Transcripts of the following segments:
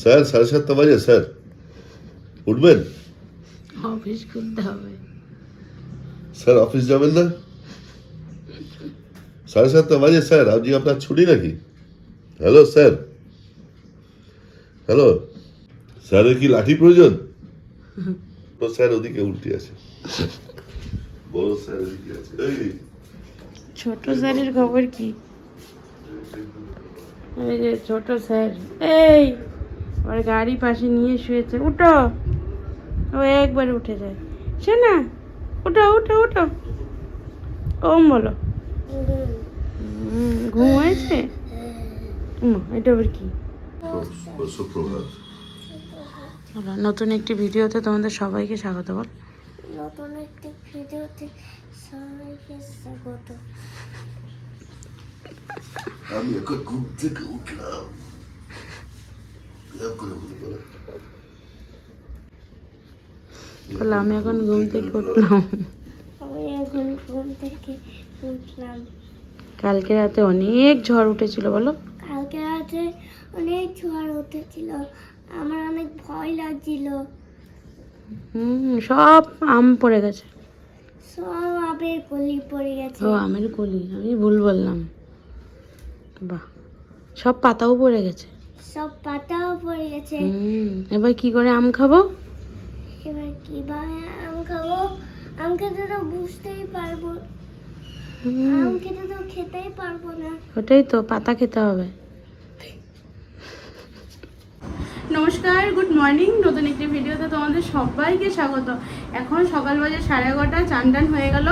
Sir সাড়ে সাতটা বাজে স্যার। উঠবেন? অফিস করতে হবে। স্যার অফিস যাবেন না? সাড়ে সাতটা বাজে স্যার আজকে আপনার ছুটি নাকি? Hello sir. হ্যালো স্যারের কি লাঠি প্রয়োজন? তো স্যার ওদিকে উল্টে আছে বড় স্যার ওদিকে আছে। ছোট স্যারের খবর কি? ছোট স্যার এই। ওর গাড়ি পাশে নিয়ে শুয়েছে। উঠো। ও একবার উঠে যায়। সে না উঠো উঠো উঠো। ওম বলো। ঘুম হয়েছে? এটা আবার কি? বলো, নতুন একটি ভিডিওতে তোমাদের সবাইকে স্বাগত বল। নতুন একটি ভিডিওতে সবাইকে স্বাগত। আমি এখন ঘুম থেকে উঠলাম। আমি এখন ঘুম থেকে উঠলাম। কালকে রাতে অনেক ঝড় উঠেছিল বলো। কালকে রাতে অনেক ঝড় উঠেছিল। আমার অনেক ভয় লাগছিল। হুম সব আম পড়ে গেছে। সব আবের গলি পড়ে গেছে। ও আমের কলি আমি ভুল বললাম। বাহ সব পাতাও পড়ে গেছে। সব পাতাও পড়ে গেছে। এবার কি করে আম খাব? এবার কীভাবে আম খাব? আম খেতে তো বুঝতেই পারব। আম খেতে তো খেতেই পারব না। ওটাই তো পাতা খেতে হবে। নমস্কার গুড মর্নিং। নতুন একটি ভিডিওতে তোমাদের সবাইকে স্বাগত। এখন সকাল বাজে সাড়ে এগারোটা চান টান হয়ে গেল।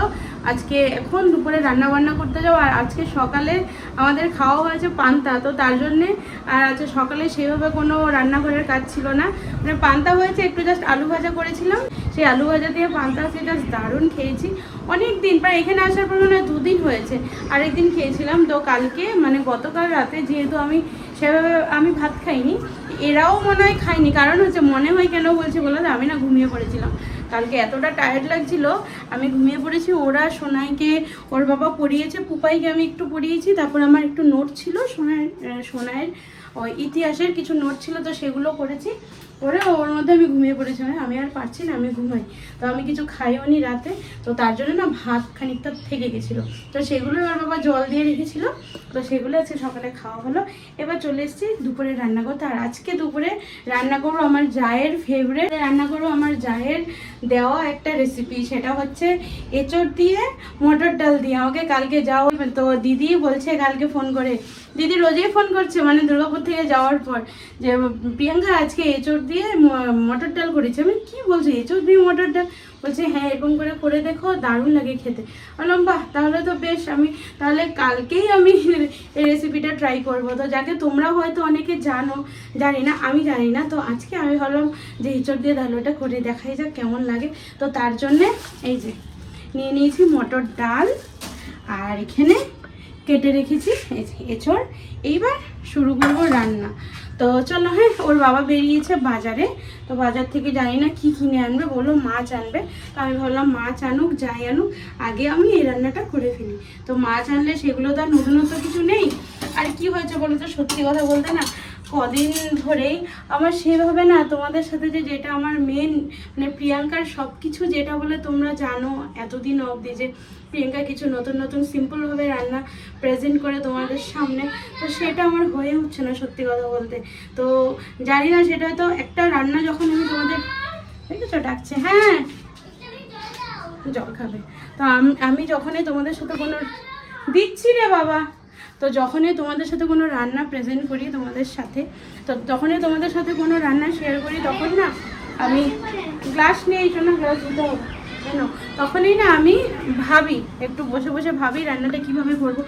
আজকে এখন দুপুরে রান্না বান্না করতে যাব, আর আজকে সকালে আমাদের খাওয়া হয়েছে পান্তা, তো তার জন্যে, আর আজকে সকালে সেভাবে কোনো রান্নাঘরের কাজ ছিল না। মানে পান্তা হয়েছে, একটু জাস্ট আলু ভাজা করেছিলাম, সেই আলু ভাজা দিয়ে পান্তা আছে জাস্ট দারুণ খেয়েছি। অনেক দিন, প্রায় এখানে আসার পর মনে দুদিন হয়েছে, আরেকদিন খেয়েছিলাম। তো কালকে মানে গতকাল রাতে যেহেতু আমি সেভাবে আমি ভাত খাইনি, এরাও মনে হয় খাইনি কারণ হচ্ছে মনে হয় কেন বলছে বলে আমি না ঘুমিয়ে পড়েছিলাম। কালকে এতটা টায়ার্ড লাগছিল, আমি ঘুমিয়ে পড়েছি, ওরা সোনাইকে, ওর বাবা পড়িয়েছে, পুপাইকে আমি একটু পড়িয়েছি, তারপর আমার একটু নোট ছিল সোনায় সোনাইয়ের ওই ইতিহাসের কিছু নোট ছিল, তো সেগুলো করেছি করে ওর মধ্যে আমি ঘুমিয়ে পড়েছি মানে আমি আর পারছি না, আমি ঘুমাই। তো আমি কিছু খাইও নি রাতে, তো তার জন্য না ভাত খানিকটা থেকে গেছিল। তো সেগুলো ওর বাবা জল দিয়ে রেখেছিল, তো সেগুলো আজকে সকালে খাওয়া হলো। এবার চলে এসেছি দুপুরে রান্না করতে। আর আজকে দুপুরে রান্না করব আমার জায়ের ফেভারেট রান্না করব আমার জায়ের দেওয়া একটা রেসিপি সেটা হচ্ছে এঁচড় দিয়ে মটর ডাল দিয়ে। আমাকে কালকে যাও, তো দিদি বলছে কালকে ফোন করে। দিদি রোজেই ফোন করছে মানে দুর্গাপুর থেকে যাওয়ার পর যে প্রিয়াঙ্কা আজকে এঁচড় দিয়ে মটর ডাল করেছে। আমি কি বলছি, এঁচড় দিয়ে মটর ডাল? বলছে হ্যাঁ এরকম করে করে দেখো, দারুণ লাগে খেতে। বললাম, বাহ, তাহলে তো বেশ, আমি তাহলে কালকেই আমি এই রেসিপিটা ট্রাই করব। তো যাকে তোমরা হয়তো অনেকে জানো, জানি না, আমি জানি না, তো আজকে আমি ভাবলাম যে এঁচড় দিয়ে ডালটা করে দেখাই যাক কেমন লাগে। তো তার জন্যে এই যে, নিয়ে নিয়েছি মটর ডাল, আর এখানে কেটে রেখেছি এছর এইবার শুরু করব রান্না। তো চলো হ্যাঁ ওর বাবা বেরিয়েছে বাজারে। তো বাজার থেকে জানি না কি কিনে আনবে, বলল মাছ আনবে। তো আমি ভাবলাম, মাছ আনুক, যাই আনুক, আগে আমি এই রান্নাটা করে ফেলি। তো মাছ আনলে সেগুলো তো আর নতুনত্ব কিছু নেই। আর কি হয়েছে বলো তো সত্যি কথা বলতে না কদিন ধরেই আমার সেভাবে না। তোমাদের সাথে যে যেটা আমার মেন মানে প্রিয়াঙ্কার সব কিছু যেটা বলে তোমরা জানো এতদিন অবধি যে প্রিয়াঙ্কা কিছু নতুন নতুন সিম্পলভাবে রান্না প্রেজেন্ট করে তোমাদের সামনে। তো সেটা আমার হয়ে উঠছে না সত্যি কথা বলতে। তো জানি না, সেটা তো একটা রান্না যখন আমি তোমাদের দেখেছ, ডাকছে হ্যাঁ জল খাবে। তো আম- আমি যখনই তোমাদের সাথে কোনো দিচ্ছি রে বাবা তো যখনই তোমাদের সাথে কোনো রান্না প্রেজেন্ট করি তোমাদের সাথে, তো যখনই তোমাদের সাথে কোনো রান্না শেয়ার করি, তখন না আমি গ্লাস নিয়ে এই জন্য গ্লাস দিতে হবে। কেন? তখনই না আমি ভাবি, একটু বসে বসে ভাবি রান্নাটা কীভাবে করব।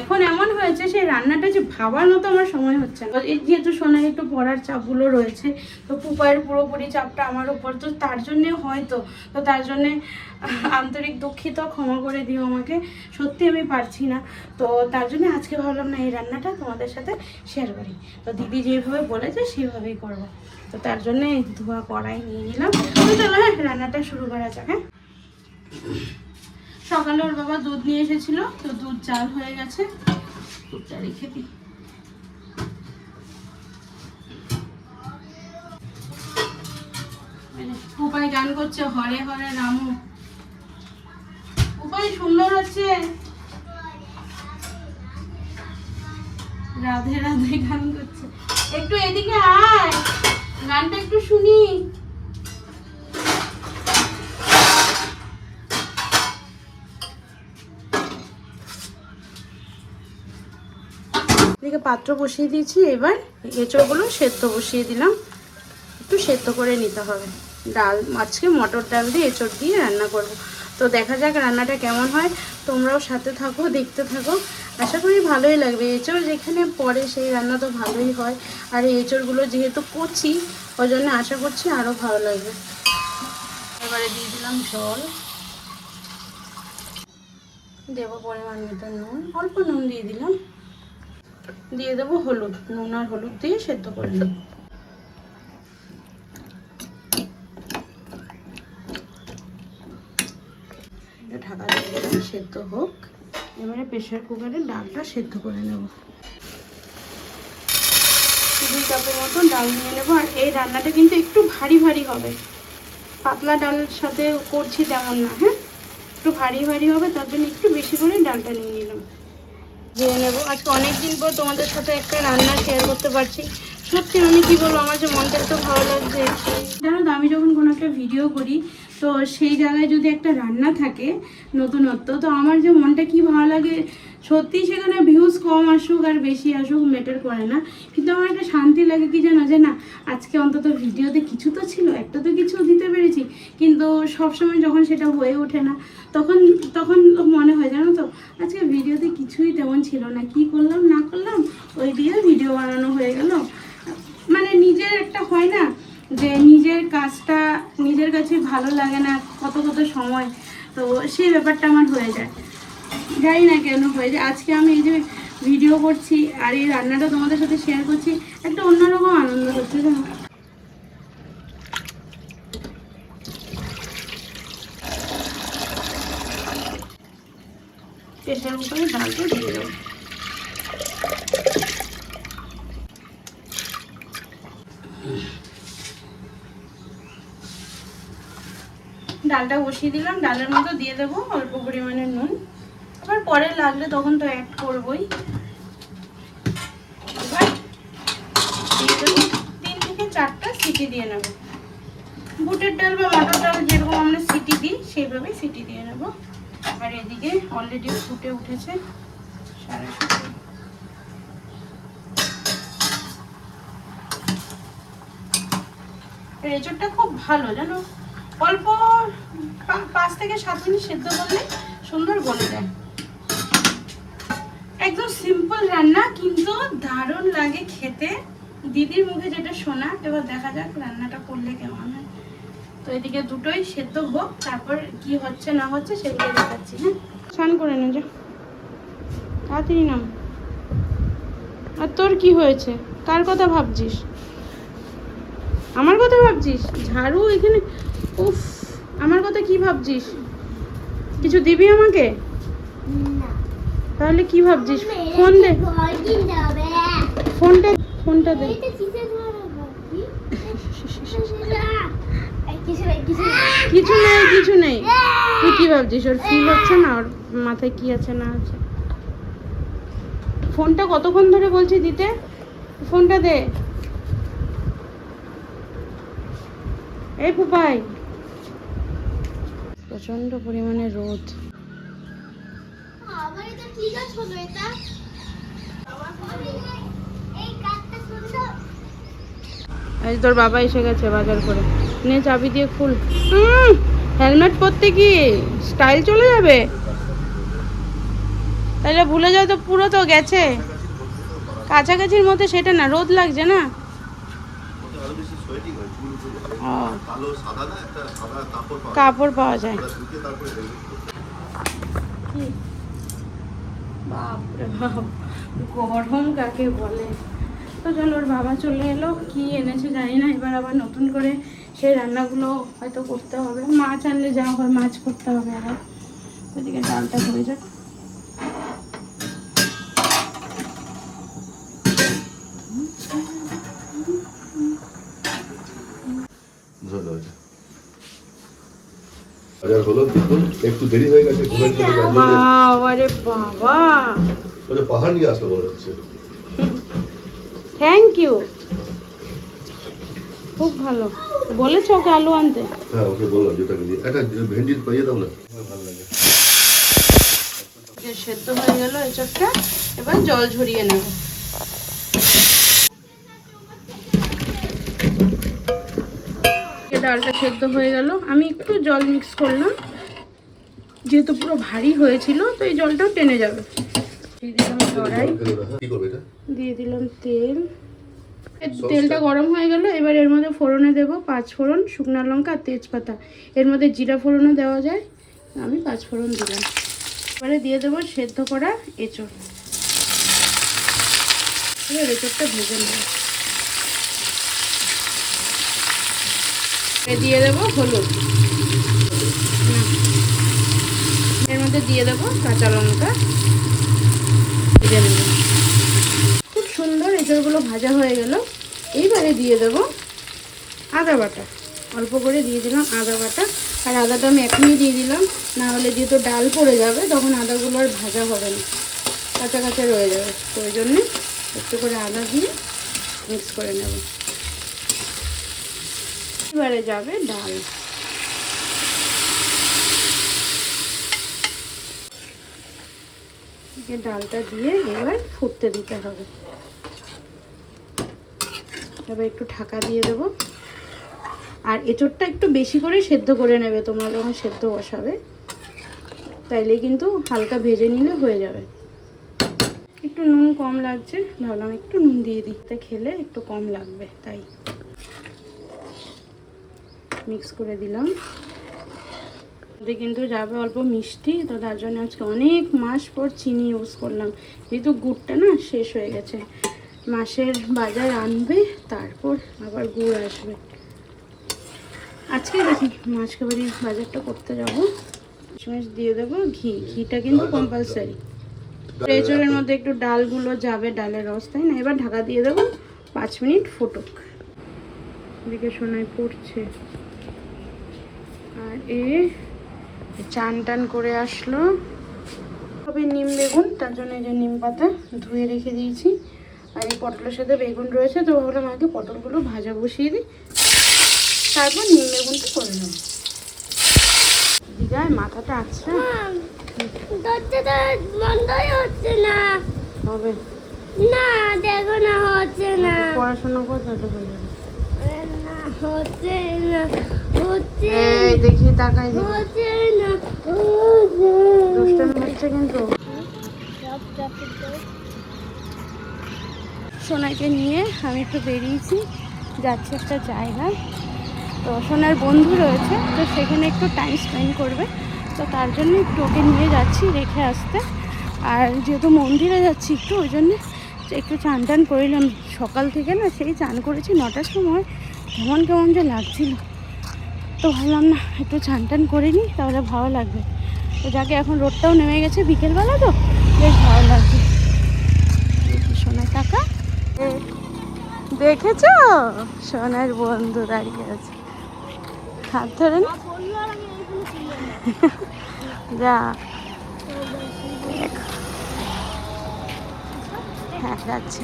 এখন এমন হয়েছে, সেই রান্নাটা যে ভাবার মতো আমার সময় হচ্ছে না। যেহেতু সোনাই একটু পড়ার চাপগুলো রয়েছে, তো পুপায়ের পুরোপুরি চাপটা আমার উপর, তো তার জন্যে হয়তো, তো তার জন্যে আন্তরিক দুঃখিত, ক্ষমা করে দিও আমাকে। সত্যি আমি পারছি না, তো তার জন্য আজকে ভাবলাম না এই রান্নাটা তোমাদের সাথে শেয়ার করি। তো দিদি যেভাবে বলেছে, সেভাবেই করব। তো তার জন্য ধোয়া কড়াই নিয়ে নিলাম। তো চলো হ্যাঁ রান্নাটা শুরু করা যাক হ্যাঁ। সকালে ওর বাবা দুধ নিয়ে এসেছিল, তো দুধ চাল হয়ে গেছে। দুধটা রেখে দিই। মানে উপায় গান করছে, হরে হরে রামু। উপায় সুন্দর হচ্ছে। রাধে রাধে গান করছে। একটু এদিকে আয়, গানটা একটু শুনি। এদিকে পাত্র বসিয়ে দিয়েছি, এবার এঁচড়গুলো সেদ্ধ বসিয়ে দিলাম। একটু সেদ্ধ করে নিতে হবে। ডাল, আজকে মটর ডাল দিয়ে এঁচড় দিয়ে রান্না করব। তো দেখা যাক রান্নাটা কেমন হয়। তোমরাও সাথে থাকো, দেখতে থাকো। আশা করি ভালোই লাগবে। এঁচড় যেখানে পড়ে সেই রান্না তো ভালোই হয়। আর এই এঁচড়গুলো যেহেতু কচি ওই জন্য আশা করছি আরও ভালো লাগবে। এবারে দিয়ে দিলাম জল। দেবো পরিমাণ মতো নুন। অল্প নুন দিয়ে দিলাম। দিয়ে দেবো হলুদ, নুন আর হলুদ দিয়ে সেদ্ধ করে নেব। ঢাকা দিয়ে সেদ্ধ হোক। এবারে প্রেশার কুকারে ডালটা সেদ্ধ করে নেব। দুই কাপের মতো ডাল নিয়ে নেব, আর এই রান্নাটা কিন্তু একটু ভারী ভারী হবে। পাতলা ডালের সাথে করছি তেমন না হ্যাঁ? একটু ভারী ভারী হবে, তার জন্য একটু বেশি করে ডালটা নিয়ে নিলাম। জেনে নেব। আজকে অনেকদিন পর তোমাদের সাথে একটা রান্না শেয়ার করতে পারছি। সত্যি, আমি কি বলব, আমার যে মনটা এত ভালো লাগছে। জানো তো, আমি যখন কোনো একটা ভিডিও করি তো সেই জায়গায় যদি একটা রান্না থাকে নতুনত্ব, তো আমার যে মনটা কি ভালো লাগে সত্যি সেখানে ভিউজ কম আসুক আর বেশি আসুক ম্যাটার করে না। কিন্তু আমার একটা শান্তি লাগে কি জানো যে না, আজকে অন্তত ভিডিওতে কিছু তো ছিল, একটা তো কিছু দিতে পেরেছি, কিন্তু সবসময় যখন সেটা হয়ে ওঠে না, তখন তখন মনে হয় জানো তো, আজকে ভিডিওতে কিছুই তেমন ছিল না, কি করলাম না করলাম, ওই দিয়ে ভিডিও বানানো হয়ে গেল। মানে নিজের একটা হয় না যে নিজের কাজটা, নিজের কাছে ভালো লাগে না, কত কত সময়। তো সেই ব্যাপারটা আমার হয়ে যায়। জানি না কেন হয়ে যায়। আজকে আমি এই যে ভিডিও করছি আর এই রান্নাটা তোমাদের সাথে শেয়ার করছি, একটা অন্যরকম আনন্দ হচ্ছে, জানো? প্রেশার ডালটা দিয়ে দেবো। ডালটা বসিয়ে দিলাম, ডালের মতো দিয়ে দেবো অল্প পরিমাণে নুন। আবার পরে লাগলে তখন তো অ্যাড করবোই। তিন থেকে চারটা সিটি দিয়ে নেব। বুটের ডাল বা মটর ডাল যেরকম আমরা সিটি দিই সেইভাবে সিটি দিয়ে নেব। আর এদিকে অলরেডি ফুটে উঠেছে এঁচড়টা খুব ভালো জানো? অল্প পাঁচ থেকে সাত মিনিট সেদ্ধ করলে সুন্দর গলে যায়। একদম সিম্পল রান্না, কিন্তু দারুণ লাগে খেতে। দিদির মুখে যেটা শোনা, এবার দেখা যাক রান্নাটা করলে কেমন হয়। তো এদিকে দুটোই সেদ্ধ হোক, তারপর কি হচ্ছে না হচ্ছে সেগুলো দেখাচ্ছি হ্যাঁ? স্নান করে নে যা। তাড়াতাড়ি নাম। আর তোর কি হয়েছে? কার কথা ভাবছিস? আমার কথা ভাবছিস? ঝাড়ু এখানে? উফ আমার কথা কি ভাবছিস? কিছু দিবি আমাকে? তাহলে কি ভাবছিস? ফোন দে। ফোনটা ফোনটা দে। কিছু নেই কিছু নেই। তুই কি ভাবছিস? ওর ফিল হচ্ছে না? ওর মাথায় কি আছে না আছে? ফোনটা কতক্ষণ ধরে বলছি দিতে? ফোনটা দে। এই পুপাই প্রচণ্ড পরিমাণে রোদ। এই তোর বাবা এসে গেছে বাজার করে। নে চাবি দিয়ে খুল হেলমেট পরতে কি স্টাইল চলে যাবে। তাহলে ভুলে যাও তো পুরো তো গেছে। কাছাকাছির মধ্যে সেটা না রোদ লাগছে না আরও বেশি সোয়েটিং হয় চুল উঠে যায় ও কালো সাদা না একটা সাদা কাপড় পাওয়া যায়। বাপরে বাপ। গরম কাকে বলে? তো চলো ওর বাবা চলে এলো। কি এনেছে জানি না। এবার আবার নতুন করে সেই রান্নাগুলো হয়তো করতে হবে। মাছ আনলে যা হয় মাছ করতে হবে আবার। ওদিকে ডালটা হয়ে যাক ধরে দাও এটা। বাজার হলো দেখুন একটু দেরি হয়ে গেছে ঘুমের থেকে বাবা। পাহাড় নিয়ে আসলো মনে হচ্ছে। থ্যাংক ইউ খুব ভালো। বলেছ ওকে আলু আনতে। হ্যাঁ ওকে বললাম যেটাকে নিয়ে একটা ভেন্ডির পাইয়ে দাও না। ভালো লাগে। সেদ্ধ হয়ে গেল এঁচড়টা এবার জল ঝরিয়ে নেব। ডালটা সেদ্ধ হয়ে গেল। আমি একটু জল মিক্স করলাম। যেহেতু পুরো ভারী হয়েছিল তো এই জলটাও টেনে যাবে। দিয়ে দিলাম কড়াই। দিয়ে দিলাম তেল। তেলটা গরম হয়ে গেল। এবার এর মধ্যে ফোড়নে দেবো পাঁচ ফোড়ন শুকনো লঙ্কা আর তেজপাতা। এর মধ্যে জিরা ফোড়নও দেওয়া যায়। আমি পাঁচ ফোড়ন দিলাম। এবারে দিয়ে দেবো সেদ্ধ করা এঁচড়। এবার এঁচড়টা ভেজে নেব। দিয়ে দেবো হলুদ। এর মধ্যে দিয়ে দেবো কাঁচা লঙ্কা। ভেজে নেব। খুব সুন্দর এঁচড়গুলো ভাজা হয়ে গেল। এইবারে দিয়ে দেব আদা বাটা। অল্প করে দিয়ে দিলাম আদা বাটা। আর আদাটা আমি এখনই দিয়ে দিলাম। না হলে যেহেতু ডাল পড়ে যাবে, তখন আদাগুলো আর ভাজা হবে না। কাঁচা কাঁচা রয়ে যাবে। ওই জন্যে একটু করে আদা দিয়ে মিক্স করে নেব। এবারে যাবে ডাল। ডালটা দিয়ে এবার ফুটতে দিতে হবে। এবার একটু ঢাকা দিয়ে দেবো। আর এঁচড়টা একটু বেশি করে সেদ্ধ করে নেবে, তোমরা যখন সেদ্ধ বসাবে। তাইলে কিন্তু হালকা ভেজে নিলে হয়ে যাবে। একটু নুন কম লাগছে ভাবলাম একটু নুন দিয়ে দিতে খেলে একটু কম লাগবে, তাই। মিক্স করে দিলাম। এতে কিন্তু যাবে অল্প মিষ্টি তো তার জন্য আজকে অনেক মাস পর চিনি ইউজ করলাম। যেহেতু গুড়টা না শেষ হয়ে গেছে মাসের বাজার আনবে তারপর আবার গুড় আসবে। আজকে দেখি মাছ কাবারি বাজারটা করতে যাব। মাছ দিয়ে দেবো ঘি ঘিটা কিন্তু কম্পালসারি এঁচড়ের মধ্যে একটু ডালগুলো যাবে ডালের রস তাই না? এবার ঢাকা দিয়ে দেবো পাঁচ মিনিট ফুটুক। এদিকে সোনাই পড়ছে। আর এ চান টান করে আসলো। তবে নিম বেগুন তার জন্য এই যে নিম পাতা ধুয়ে রেখে দিয়েছি। আর এই পটলের সাথে বেগুন রয়েছে তো ভাবলাম আগে পটলগুলো ভাজা বসিয়ে দিই। তারপর নিম বেগুনটা করে নেব। দিদার মাথাটা আচ্ছা বন্ধই হচ্ছে না। হবে না দেখো না হচ্ছে না। পড়াশোনা কর তাহলে হয়ে যাবে না হচ্ছে না। এই দেখি তাকাই দুষ্টামি হচ্ছে কিন্তু। সোনাইকে নিয়ে আমি একটু বেরিয়েছি যাচ্ছি একটা জায়গায় তো সোনার বন্ধু রয়েছে তো সেখানে একটু টাইম স্পেন্ড করবে। তো তার জন্য একটু ওকে নিয়ে যাচ্ছি রেখে আসতে। আর যেহেতু মন্দিরে যাচ্ছি একটু ওই জন্যে একটু চান টান করিলাম। সকাল থেকে না সেই চান করেছি নটার সময়। কেমন কেমন যে লাগছিল। তো ভাবলাম, না, একটু চান টান করে নিই, তাহলে ভালো লাগবে। তো যাকে এখন রোদটাও নেমে গেছে বিকেলবেলা তো, বেশ ভালো দেখি সোনার টাকা দেখেছ? সোনার বন্ধু দাঁড়িয়ে আছে। হাত ধরে না? যা। হ্যাঁ যাচ্ছি।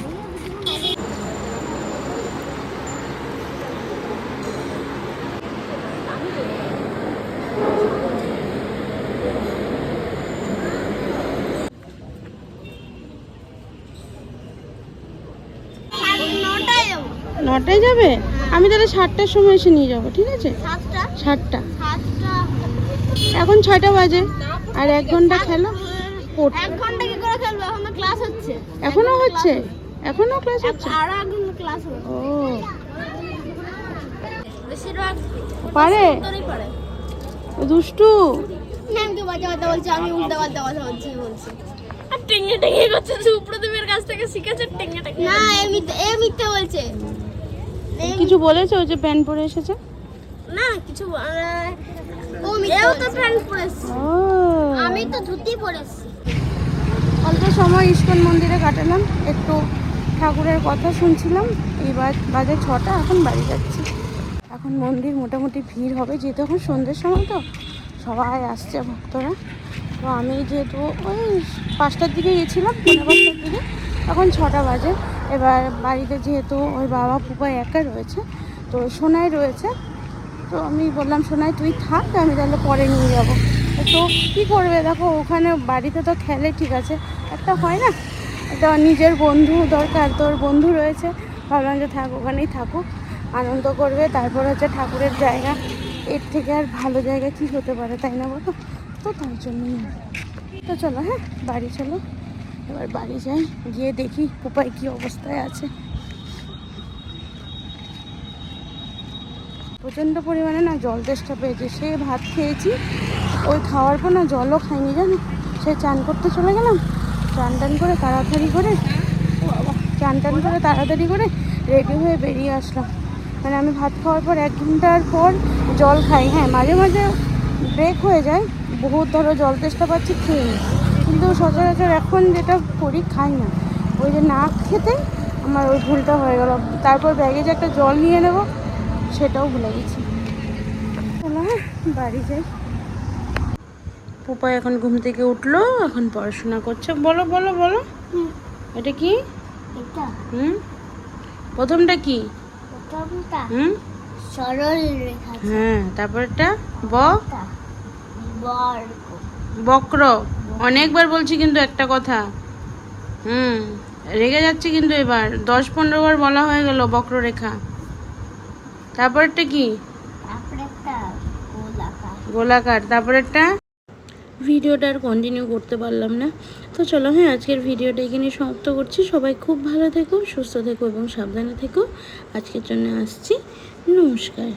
নটায় যাবে? আমি তাহলে সাতটার সময় এসে নিয়ে যাব ঠিক আছে? সাতটা? এখন ছয়টা বাজে। আর এক ঘণ্টা খেলো? পড়তে ঘণ্টা খেলব? এখন হচ্ছে। এখনও ক্লাস হচ্ছে? ও। পারে। দুষ্টু। ম্যামকে বাজে কথা বলছে আমি উল্টা পাল্টা কথা বলছি বলছে। আর টেঙ্গে টেঙ্গে করছে সুপ্রদীপের কাছ থেকে শিখেছে টেঙ্গে টেঙ্গে না এ মিথ্যে এ মিথ্যে বলছে। কিছু বলেছে ওই যে প্যান্ট পরে এসেছে? না কিছু আহ, ও মিথ্যে তো প্যান্ট পরেছে। ও। আমি তো ধুতি পরেছি। অল্প সময় ইস্কন মন্দিরে কাটালাম একটু ঠাকুরের কথা শুনছিলাম এবার বাজে ছটা এখন বাড়ি যাচ্ছি। এখন মন্দির মোটামুটি ভিড় হবে, যেহেতু এখন সন্ধ্যের সময় তো, সবাই আসছে ভক্তরা। তো আমি যেহেতু ওই পাঁচটার দিকে গেছিলাম পনেরো পাঁচটার দিকে, এখন ছটা বাজে। এবার বাড়িতে যেহেতু ওই বাবা পুপা একা রয়েছে, তো সোনাই রয়েছে, তো আমি বললাম, সোনাই, তুই থাক, আমি তাহলে পরে নিয়ে যাব। তো কী করবে? দেখো, ওখানে বাড়িতে তো খেলে ঠিক আছে, একটা হয় না? একটা নিজের বন্ধু দরকার, তোর বন্ধু রয়েছে, ভাবলাম যে থাক, ওখানেই থাকুক। আনন্দ করবে, তারপর হচ্ছে ঠাকুরের জায়গা। এর থেকে আর ভালো জায়গা কি হতে পারে, তাই না বলো? তো তার জন্যই। তো চলো হ্যাঁ বাড়ি চলো। এবার বাড়ি যাই, গিয়ে দেখি উপায় কি অবস্থায় আছে। প্রচণ্ড পরিমাণে না জল তেষ্টা পেয়েছে। সে ভাত খেয়েছি, ওই খাওয়ার পর না জলও খাইনি জানো? সে চান করতে চলে গেলাম, চান টান করে তাড়াতাড়ি করে চান টান করে তাড়াতাড়ি করে রেডি হয়ে বেরিয়ে আসলাম। মানে আমি ভাত খাওয়ার পর এক ঘণ্টার পর জল খাই। হ্যাঁ মাঝে মাঝে ব্রেক হয়ে যায়। বহুত ধরো জল তেষ্টা পাচ্ছি খেয়ে নিই। কিন্তু সচরাচর এখন যেটা করি খাই না। ওই যে না খেতে আমার ওই ভুলটা হয়ে গেল। তারপর ব্যাগে যে একটা জল নিয়ে নেব সেটাও ভুলে গেছি। হ্যাঁ বাড়ি যাই। পুপা এখন ঘুম থেকে উঠল এখন পড়াশোনা করছে। বলো বলো বলো। এটা কি? এটা। হুম? প্রথমটা কি? হুম? সরল রেখা হ্যাঁ তারপরটা ব? বক্র। অনেকবার বলছি কিন্তু একটা কথা। হুম রেগে যাচ্ছে কিন্তু এবার। দশ পনেরো বার বলা হয়ে গেল বক্ররেখা। তারপরটা কি? তারপরে একটা গোলাকার। গোলাকার। তারপরেরটা? ভিডিওটা আর কন্টিনিউ করতে পারলাম না। তো চলো হ্যাঁ আজকের ভিডিওটা এখানে সমাপ্ত করছি। সবাই খুব ভালো থেকো, সুস্থ থেকো এবং সাবধানে থেকো। আজকের জন্য আসছি। নমস্কার।